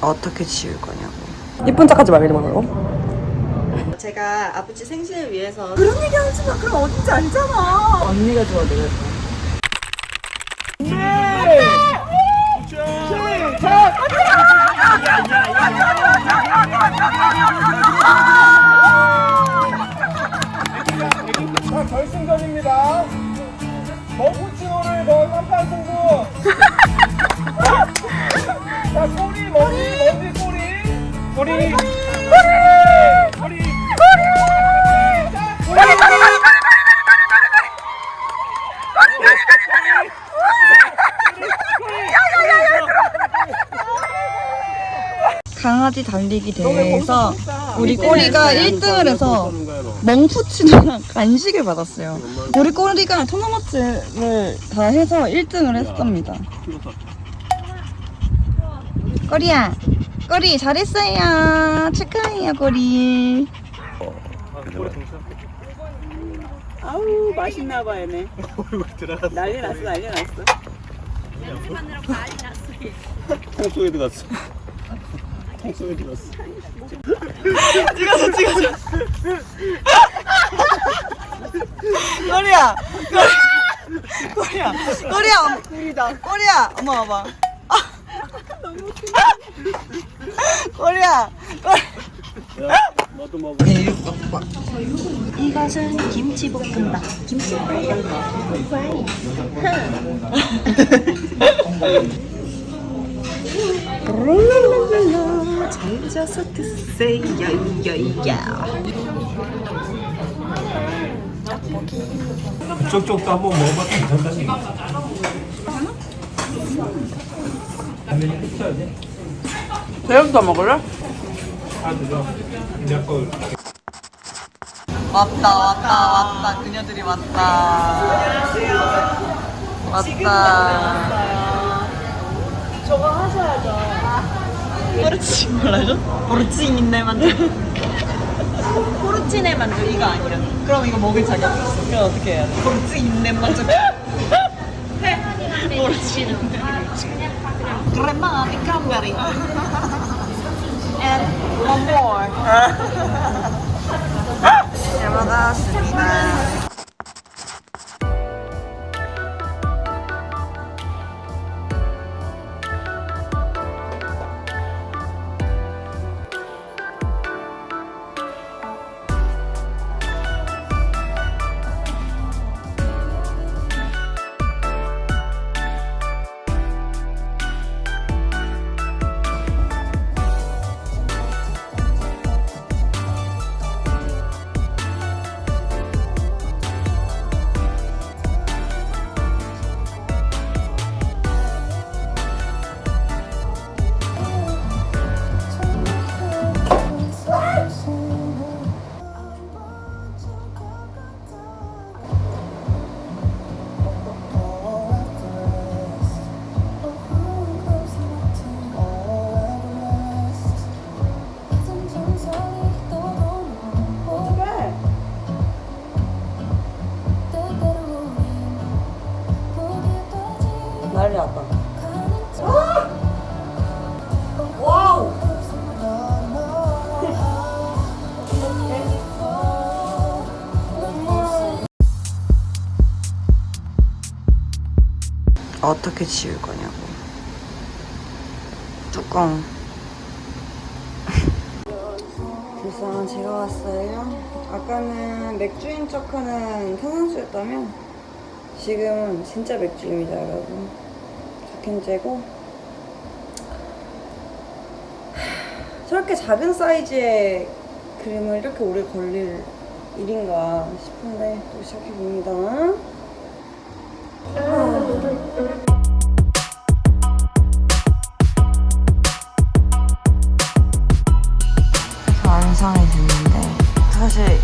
어떻게 지울 거냐고. 이쁜 척하지 말고 말고. 제가 아버지 생신을 위해서 그런 얘기 하지 마. 그럼 어딘지 알잖아. 언니가 좋아, 내가 좋아. 자, 결승전입니다. 머구치노를 넣은 한판 승부. 자, 소리, 머리, 먼지. 소리. 소리. 소리. 소리. 자, 소리. 강아지 달리기 대회에서 우리 꼬리가 1등을 해서 멍푸치노랑 간식을 받았어요. 우리 꼬리가 토너마츠를 다 해서 1등을 했습니다. 꼬리야, 꼬리 잘했어요. 축하해요, 꼬리. 아우 맛있나 봐 얘네 난리 났어 난리 났어 통속에 들어갔어. 통속에 들어갔어. 꼬리야, 꼬리, 꼬리야, 꼬리야, 꼬리다. 꼬리야, 엄마 와봐. 꼬리야, 꼬리. 너도 먹어. 이것은 김치볶음밥. 김치볶음밥. 룰랄랄랄라. 잘 져서 드세요. 야야야. 쪽쪽도 한번 먹어봐도 괜찮다. 새우부터 먹을래? 왔다, 왔다, 왔다. 그녀들이 왔다. 왔다. 저거 하셔야죠 포르치 뭐라죠? 포르치인내 만두. 포르치네 만두 이거 아니야 그럼 이거 먹을 자격 있어. 그럼 어떻게 해야 돼? 포르치인내 만두. 포르치인내 Grandma, ikaw worry. And one more. Terima kasih. 난리 났다. 어떻게 지울 거냐고. 뚜껑. 불쌍한 제가 왔어요. 아까는 맥주인 척하는 탄산수였다면 지금은 진짜 맥주입니다, 여러분. 두캔째고 저렇게 작은 사이즈의 그림을 이렇게 오래 걸릴 일인가 싶은데 또 시작해봅니다. 완성이 됐는데 사실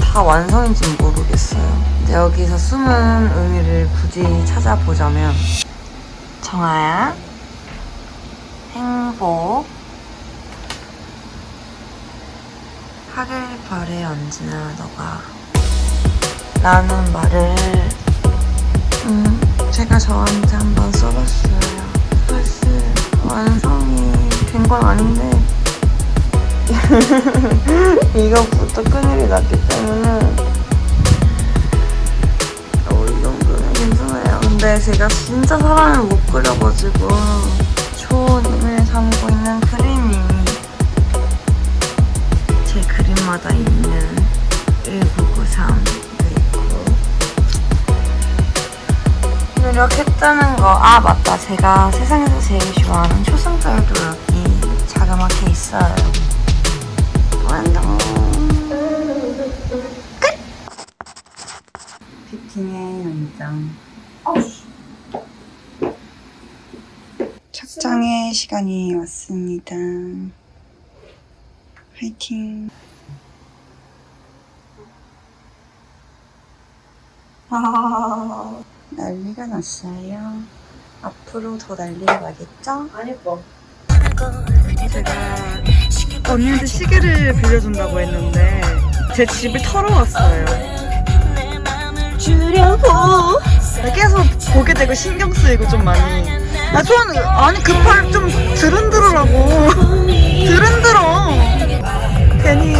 다 완성인지는 모르겠어요. 근데 여기서 숨은 의미를 굳이 찾아보자면 정아야. 행복. 하길 바래 언제나 너가. 라는 말을 음 제가 저한테 한번 써봤어요. 사실 완성 건 아닌데. 이거부터 큰일이 났기 때문에 근데 제가 진짜 사람을 못 그려가지고 초님을 담고 있는 그림이 제 그림마다 있는 1993도 있고 노력했다는 거. 아, 맞다. 제가 세상에서 제일 좋아하는 초승달도 여기 자그맣게 있어요. 시간이 왔습니다. 화이팅. 아, 난리가 났어요. 앞으로 더 난리가 나겠죠? 안 예뻐. 제가 언니한테 시계를 빌려준다고 했는데 제 집을 털어왔어요. 주려고 계속 보게 되고 신경 쓰이고 좀 많이. 아 저는 아니 그팔좀 드른드르라고 드른드러. 괜히.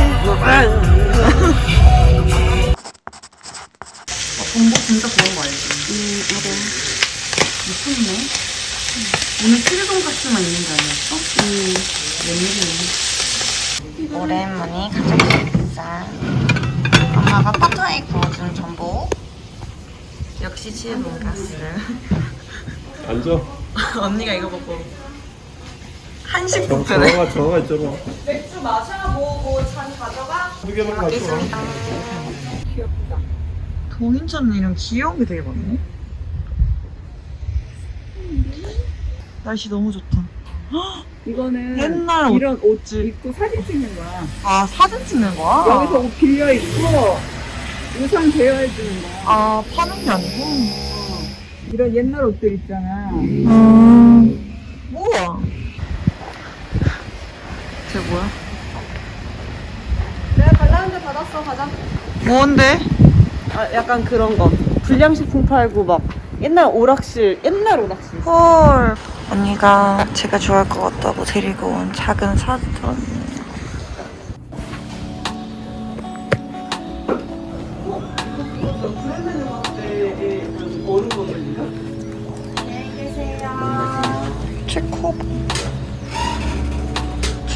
공부 진짜 좋은 거 알지? 응, 알아. 미쳤네. 오늘 필동 같이만 있는 거 아니었어? 응. 웬일이야. 오랜만에 가족 식사. 엄마가 파타에 구워준 전복. 역시 칠 돈가스. 앉아. 언니가 이거 먹고 한식 저, 뷔페네. 저거가 저거가 있잖아. 맥주 마셔, 뭐, 뭐, 잔 가져가? 두 개만 가져와. 동인천 이런 귀여운 게 되게 많네. 날씨 너무 좋다. 이거는 옛날 옷. 이런 옷 입고 사진 찍는 거야. 아 사진 찍는 거야? 여기서 옷 빌려 입고 의상 대여해 주는 거야. 아 파는 게 아니고. 이런 옛날 옷들 있잖아. 음. 우와. 쟤 뭐야? 내가 달라는데 받았어, 가자. 뭔데? 아, 약간 그런 거. 불량식품 팔고 막 옛날 오락실, 옛날 오락실. 헐. 언니가 제가 좋아할 것 같다고 데리고 온 작은 사전.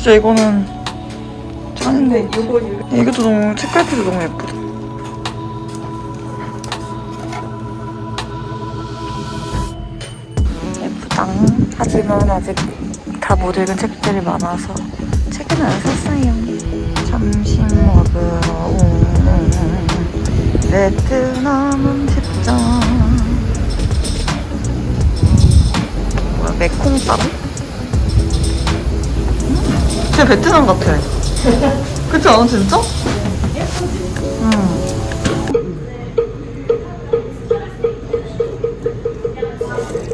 진짜 이거는 짱인데 이거 이것도 너무 책갈피도 너무 예쁘다. 예쁘다. 하지만 아직 다 못 읽은 책들이 많아서 책은 안 샀어요. 점심 먹으러 온 베트남 음식점. 뭐야, 메콩빵? 진짜 베트남 같아. 그렇지 않아, 진짜? 응.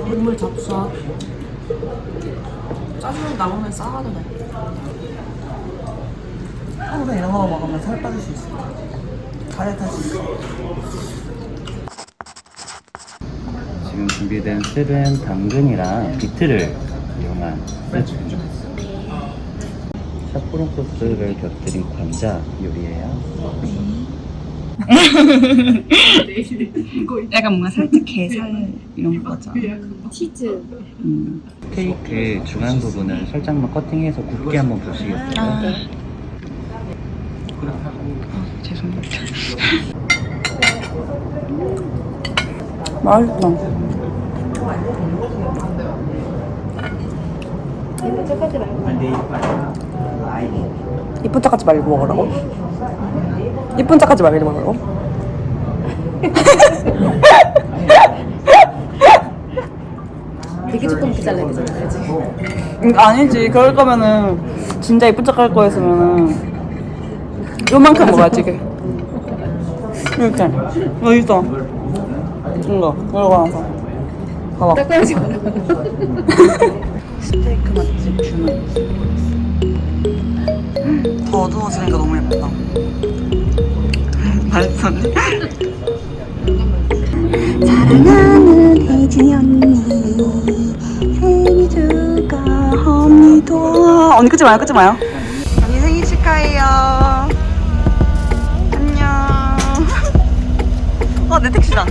국물 접수하. 짜증 남으면 싸가도 돼. 평소에 이런 거 먹으면 살 빠질 수 있어. 가래 탈수 있어. 지금 준비된 술은 당근이랑 비트를 이용한 샤프론 소스를 곁들인 관자 요리예요. 약간 뭔가 살짝 게살 이런 거죠. 케이크 중앙 부분을 살짝만 커팅해서 굵게 한번 보시겠어요? 죄송합니다. 맛있다. 이 쁜 척하지 말고 먹으라고? 이쁜 척하지 말고 먹으라고? 되게 조그맣게 잘라야 되잖아, 그지? 음, 아니지. 그럴 거면은 진짜 이쁜 척 할 거였으면은 요만큼 먹어야지 이게. 이렇게. 맛있어. 이거 이거 나서. 봐봐. 닦아야지. 스테이크 맛집 주문. 더 어두워지니까 너무 예쁘다. 맛있었네. 사랑하는 혜지 언니 생일 축하합니다. 언니 끄지 마요, 끄지 마요. 언니 생일 축하해요. 안녕. 어, 내 택시다.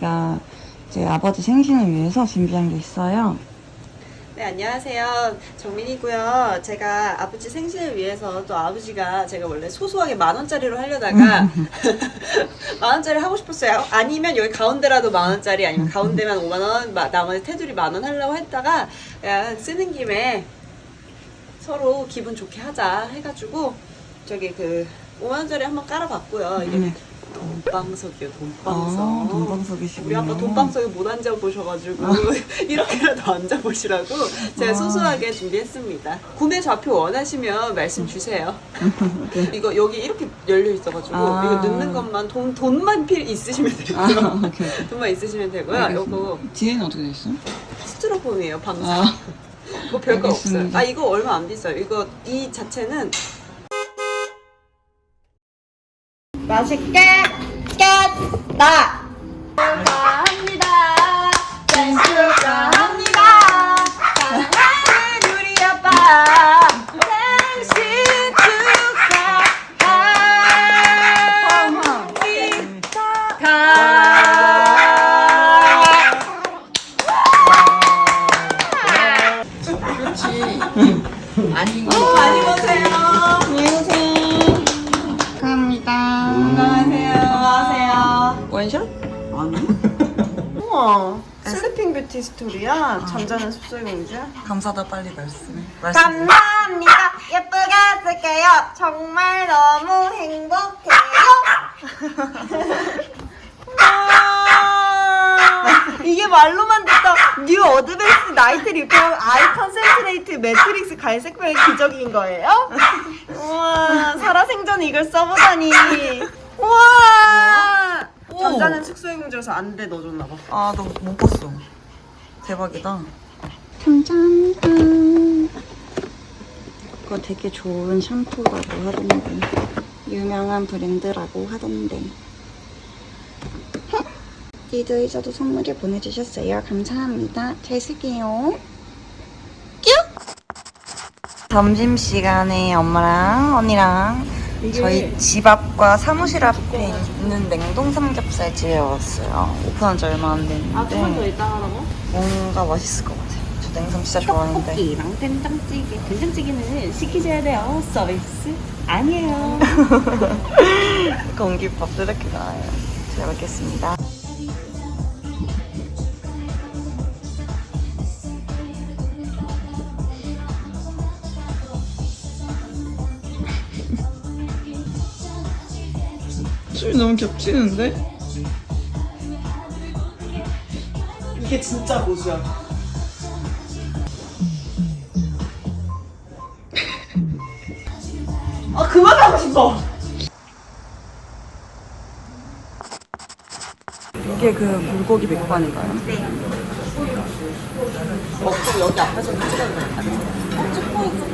씨가 제 아버지 생신을 위해서 준비한 게 있어요. 네, 안녕하세요. 정민이고요. 제가 아버지 생신을 위해서 또 아버지가 제가 원래 소소하게 만 원짜리로 하려다가 만 원짜리 하고 싶었어요. 아니면 여기 가운데라도 만 원짜리 아니면 가운데만 5만 원, 마- 나머지 테두리 만 원 하려고 했다가 그냥 쓰는 김에 서로 기분 좋게 하자 해가지고 저기 그 5만 원짜리 한번 깔아봤고요. 이게 네. 돈방석이요, 돈방석. 아, 돈방석이시군요. 우리 아빠 돈방석에 못 앉아보셔가지고 이렇게라도 앉아보시라고 제가 아. 소소하게 준비했습니다. 구매 좌표 원하시면 말씀 주세요. 이거 여기 이렇게 열려 있어가지고 아. 이거 넣는 것만 돈 돈만 필 있으시면 되고요. 아, 오케이, 오케이. 돈만 있으시면 되고요. 알겠습니다. 이거 뒤에는 어떻게 돼 있어? 스티로폼이에요, 방석. 아, 뭐 별거 없어요. 아 이거 얼마 안 비싸요. 이거 이 자체는 맛있게 슬리핑 뷰티 스토리야. 잠자는 숲속의 공주야. 감사하다 빨리 말씀해. 말씀. 감사합니다. 예쁘게 쓸게요. 정말 너무 행복해요. 이게 말로만 듣던 뉴 어드밴스 나이트 리폼 아이 컨센트레이트 매트릭스 갈색별 기적인 거예요? 우와 살아생전 이걸 써보다니 우와 잠자는 숙소의 공주여서 안돼 넣어줬나 봐 아, 너 못 봤어. 대박이다. 감사합니다. 이거 되게 좋은 샴푸라고 하던데. 유명한 브랜드라고 하던데. 디드이저도 선물을 보내주셨어요. 감사합니다. 잘 쓸게요. 점심시간에 엄마랑 언니랑 저희 집 앞과 사무실 앞에 있는 냉동 삼겹살 집에 왔어요. 오픈한 지 얼마 안 됐는데. 아 조금 더 이따 하라고? 뭔가 맛있을 것 같아요. 저 냉삼 진짜 좋아하는데. 떡볶이랑 된장찌개. 된장찌개는 시키셔야 돼요. 서비스 아니에요. 공깃밥 이렇게 나와요. 잘 먹겠습니다. 술 너무 겹치는데? 이게 진짜 고수야. 아 그만하고 싶어. 이게 그 불고기 백반인가요? 먹고 여기 앞에서 찍어야 돼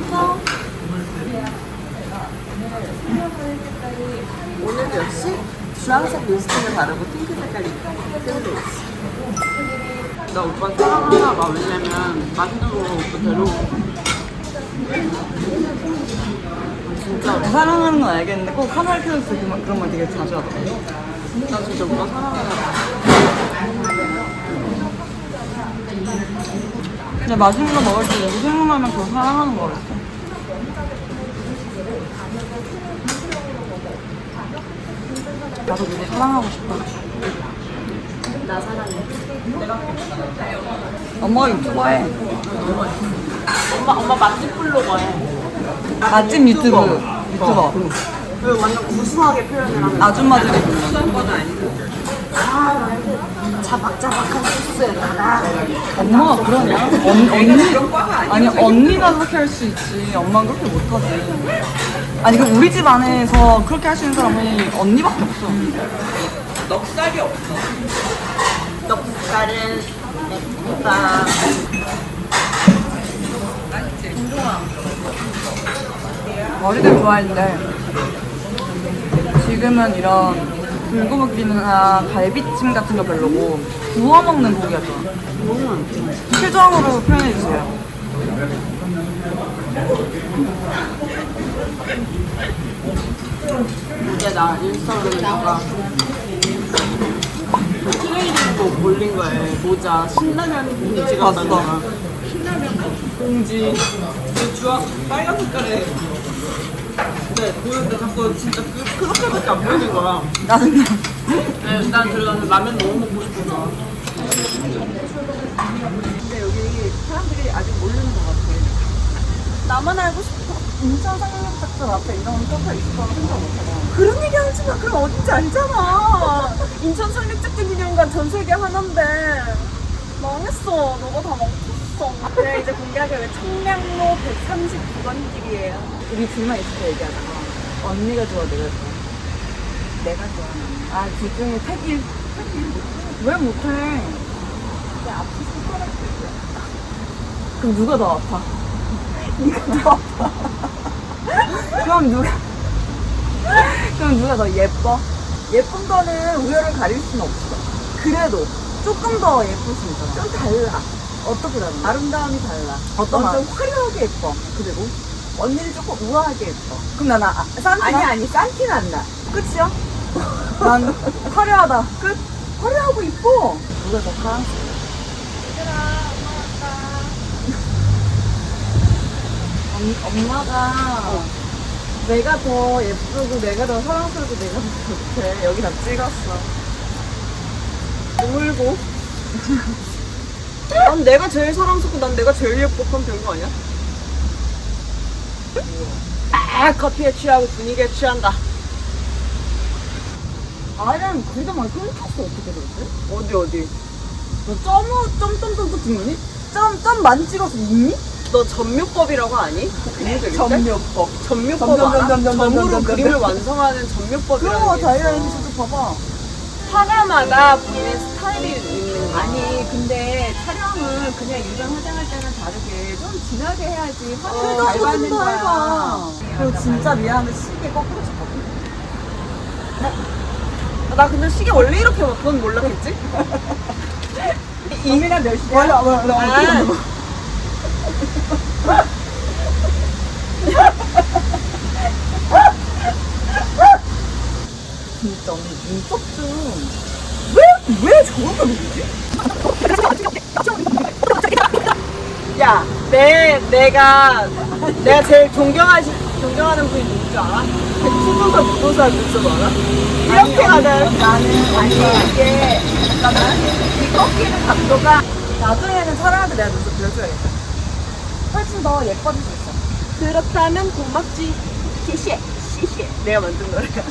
오늘도 역시 주황색 립스틱을 바르고 핑크 색깔이 끈데 있어. 나 오빠 사랑하나 봐. 왜냐면 만두로 데려오고. 진짜 사랑하는 건 알겠는데 꼭 카메라 켜졌을 때 그런, 그런 말 되게 자주 하더라고요. 나 진짜 오빠 사랑하나 봐. 근데 맛있는 거 먹을 때 생각나면 그거 사랑하는 거였어. 나도 누구 사랑하고 싶어. 나 사랑해. 엄마가 유튜버 해. 엄마 엄마 맛집 블로거 해. 맛집 유튜브. 유튜버. 왜 완전 구수하게 표현을 하는 아줌마들이 보면. 자박자박한 소스에다가 엄마가 그러냐? 언, 언니? 아니, 언니가 그렇게 할 수 있지. 엄마는 그렇게 못하지. 아니 그럼 우리 집 안에서 그렇게 할수 있는 사람은 언니밖에 없어. 넉살이 없어. 넉살은 오빠. 머리를 좋아했는데 지금은 이런 불고기나 갈비찜 같은 거 별로고 구워 먹는 고기가 좋아. 표정으로 표현해 주세요. 이게 나 인스타그램에다가 트레이닝복 올린 거에 모자 신라면 봉지 같다는 거야. 신라면 봉지 그 주황 빨간 색깔에 근데 보는데 자꾸 진짜 그, 그렇게밖에 안 보이는 거야. 나는 네, 난 그래서 라면 너무 먹고 싶어서. 나만 알고 싶어. 인천 상륙작전 앞에 이런 카페 있을 거라고 생각 못해. 그런 얘기 하지 마. 그럼 어딘지 알잖아. 인천 상륙작전 기념관 전 세계 하나인데. 망했어. 너가 다 망쳤어. 그래, 이제 공개하기로 청량로 139번 길이에요. 우리 둘만 있을 때 얘기하잖아. 언니가 좋아, 내가 좋아. 내가 좋아하는. 아, 둘 중에 택일. 왜 못해? 내 앞에 손가락 들고. 그럼 누가 더 아파? 아파. 그럼 누가, 그럼 누가 더 예뻐? 예쁜 거는 우열을 가릴 수는 없어. 그래도 조금 더 예쁠 수 있잖아. 좀 달라. 어떻게 다른가? 아름다움이 달라. 어떤 넌? 좀 화려하게 예뻐. 그리고 언니는 조금 우아하게 예뻐. 그럼 나는 아, 산티나? 아니 아니 싼티는 안 나. 끝이야? 난 화려하다. 끝? 화려하고 이뻐. 누가 더 사랑스러워? 엄, 엄마가 내가 더 예쁘고 내가 더 사랑스럽고 내가 더 좋대. 여기 다 찍었어. 울고. 난 내가 제일 사랑스럽고 난 내가 제일 예뻐. 그럼 된 거 아니야? 아, 커피에 취하고 분위기에 취한다. 아니면 그래도 막 끊겼어. 어떻게 됐지? 어디, 어디? 너 점으로 점점 점점 찍느니? 점, 점 많이 찍어서 있니? 너 전묘법이라고 아니? 전묘법. 전묘법 점, 점, 알아? 점, 점, 점, 점으로 점, 점, 그림을 점. 완성하는 전묘법이라는 거게 있어. 다이어리 저도 봐봐. 화가마다 본인 스타일이 있는 거야. 아니 근데 촬영은 그냥 일반 화장할 때는 다르게 좀 진하게 해야지 어, 화장을 잘 받는 좀더 거야. 해봐. 그리고 진짜 미안한데 시계 거꾸로 쳤거든. 나 근데 시계 원래 이렇게 막 그건 몰랐겠지? 이미가 몇 시야? 원래 원래 아, 진짜 언니 눈썹 좀. 왜, 왜 저렇게 보이지? 야, 내, 내가, 내가 제일 존경하시, 존경하는 분이 누군 줄 알아? 백수도사 무도사 눈썹 알아? 이렇게 하는. 나는 아니 이게 잠깐만 이 꺾이는 각도가 나중에는 때 내가 눈썹 그려줘야겠다. 훨씬 더 예뻐질 수 있어. 그렇다면 고맙지. 시시해, 시시해. 내가 만든 노래야.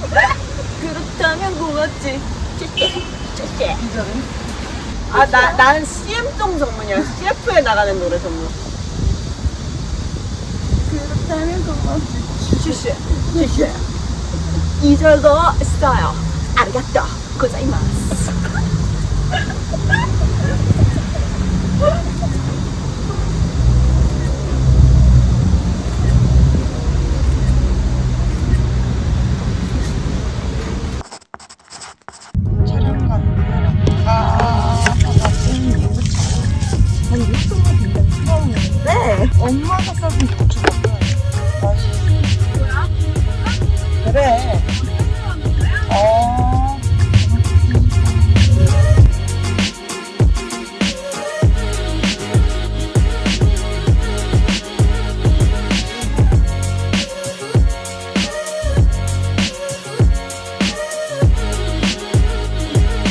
그렇다면 고맙지. 시시해, 시시해. 아, 나, 나는 CM송 전문이야. CF에 나가는 노래 전문. 그렇다면 고맙지. 시시해, 시시해. 이절도 써요. 아리가또 고자이마스.